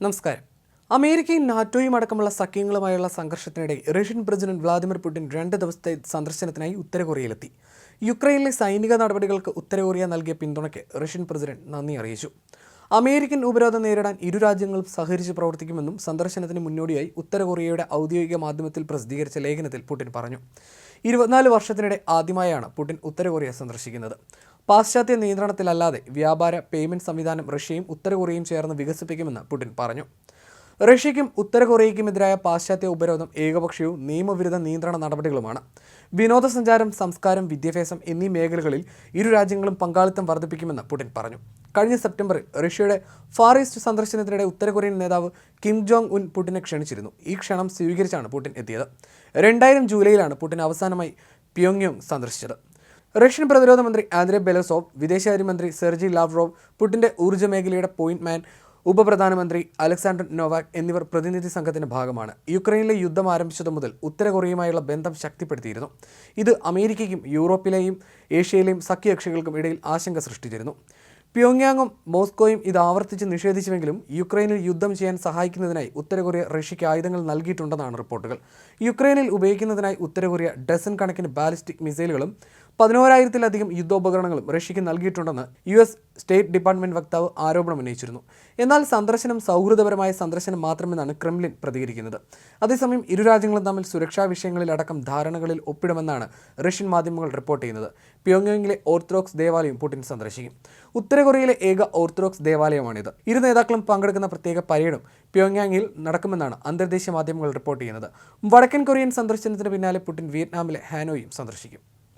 നമസ്കാരം. അമേരിക്കയും നാറ്റോയും അടക്കമുള്ള സഖ്യങ്ങളുമായുള്ള സംഘർഷത്തിനിടെ റഷ്യൻ പ്രസിഡന്റ് വ്ളാദിമിർ പുടിൻ രണ്ട് ദിവസത്തെ സന്ദർശനത്തിനായി ഉത്തര കൊറിയയിലെത്തി യുക്രൈനിലെ സൈനിക നടപടികൾക്ക് ഉത്തര കൊറിയ നൽകിയ പിന്തുണയ്ക്ക് റഷ്യൻ പ്രസിഡന്റ് നന്ദി അറിയിച്ചു. അമേരിക്കൻ ഉപരോധം നേരിടാൻ ഇരു രാജ്യങ്ങളും സഹകരിച്ച് പ്രവർത്തിക്കുമെന്നും സന്ദർശനത്തിന് മുന്നോടിയായി ഉത്തര കൊറിയയുടെ ഔദ്യോഗിക മാധ്യമത്തിൽ പ്രസിദ്ധീകരിച്ച ലേഖനത്തിൽ പുടിൻ പറഞ്ഞു. ഇരുപത്തിനാല് വർഷത്തിനിടെ ആദ്യമായാണ് പുടിൻ ഉത്തര കൊറിയ സന്ദർശിക്കുന്നത്. പാശ്ചാത്യ നിയന്ത്രണത്തിലല്ലാതെ വ്യാപാര പേയ്മെന്റ് സംവിധാനം റഷ്യയും ഉത്തര കൊറിയയും ചേർന്ന് വികസിപ്പിക്കുമെന്ന് പുടിൻ പറഞ്ഞു. റഷ്യയ്ക്കും ഉത്തര കൊറിയയ്ക്കുമെതിരായ പാശ്ചാത്യ ഉപരോധം ഏകപക്ഷീയവും നിയമവിരുദ്ധ നിയന്ത്രണ നടപടികളുമാണ്. വിനോദസഞ്ചാരം സംസ്കാരം വിദ്യാഭ്യാസം എന്നീ മേഖലകളിൽ ഇരു രാജ്യങ്ങളും പങ്കാളിത്തം വർദ്ധിപ്പിക്കുമെന്ന് പുടിൻ പറഞ്ഞു. കഴിഞ്ഞ സെപ്റ്റംബറിൽ റഷ്യയുടെ ഫാർ ഈസ്റ്റ് സന്ദർശനത്തിനിടെ ഉത്തര കൊറിയൻ നേതാവ് കിം ജോങ് ഉൻ പുടിനെ ക്ഷണിച്ചിരുന്നു. ഈ ക്ഷണം സ്വീകരിച്ചാണ് പുടിൻ എത്തിയത്. രണ്ടായിരം ജൂലൈയിലാണ് പുടിൻ അവസാനമായി പ്യോങ്യോങ് സന്ദർശിച്ചത്. റഷ്യൻ പ്രതിരോധ മന്ത്രി ആന്ദ്രേ ബെലസോവ് വിദേശകാര്യമന്ത്രി സെർജി ലാവ്റോവ് പുടിന്റെ ഊർജ മേഖലയുടെ പോയിന്റ് മാൻ ഉപപ്രധാനമന്ത്രി അലക്സാണ്ടർ നോവാക് എന്നിവർ പ്രതിനിധി സംഘത്തിന്റെ ഭാഗമാണ്. യുക്രൈനിലെ യുദ്ധം ആരംഭിച്ചതു മുതൽ ഉത്തര കൊറിയയുമായുള്ള ബന്ധം ശക്തിപ്പെടുത്തിയിരുന്നു. ഇത് അമേരിക്കയ്ക്കും യൂറോപ്പിലെയും ഏഷ്യയിലെയും സഖ്യകക്ഷികൾക്കും ഇടയിൽ ആശങ്ക സൃഷ്ടിച്ചിരുന്നു. പ്യോങ്യാങ്ങും മോസ്കോയും ഇത് ആവർത്തിച്ച് നിഷേധിച്ചുവെങ്കിലും യുക്രൈനിൽ യുദ്ധം ചെയ്യാൻ സഹായിക്കുന്നതിനായി ഉത്തര കൊറിയ റഷ്യയ്ക്ക് ആയുധങ്ങൾ നൽകിയിട്ടുണ്ടെന്നാണ് റിപ്പോർട്ടുകൾ. യുക്രൈനിൽ ഉപയോഗിക്കുന്നതിനായി ഉത്തര കൊറിയ ഡസൻ കണക്കിന് ബാലിസ്റ്റിക് മിസൈലുകളും പതിനോരായിരത്തിലധികം യുദ്ധോപകരണങ്ങളും റഷ്യയ്ക്ക് നൽകിയിട്ടുണ്ടെന്ന് യു എസ് സ്റ്റേറ്റ് ഡിപ്പാർട്ട്മെന്റ് വക്താവ് ആരോപണം ഉന്നയിച്ചിരുന്നു. എന്നാൽ സന്ദർശനം സൗഹൃദപരമായ സന്ദർശനം മാത്രമെന്നാണ് ക്രെംലിൻ പ്രതികരിക്കുന്നത്. അതേസമയം ഇരു രാജ്യങ്ങളും തമ്മിൽ സുരക്ഷാ വിഷയങ്ങളിലടക്കം ധാരണകളിൽ ഒപ്പിടുമെന്നാണ് റഷ്യൻ മാധ്യമങ്ങൾ റിപ്പോർട്ട് ചെയ്യുന്നത്. പ്യോങ്യോങ്ങിലെ ഓർത്തഡോക്സ് ദേവാലയം പുടിൻ സന്ദർശിക്കും. ഉത്തര കൊറിയയിലെ ഏക ഓർത്തഡോക്സ് ദേവാലയമാണിത്. ഇരു നേതാക്കളും പങ്കെടുക്കുന്ന പ്രത്യേക പരേഡും പ്യോങ്യാങ്ങിൽ നടക്കുമെന്നാണ് അന്തർദേശീയ മാധ്യമങ്ങൾ റിപ്പോർട്ട് ചെയ്യുന്നത്. വടക്കൻ കൊറിയൻ സന്ദർശനത്തിന് പിന്നാലെ പുടിൻ വിയറ്റ്നാമിലെ ഹാനോയും സന്ദർശിക്കും.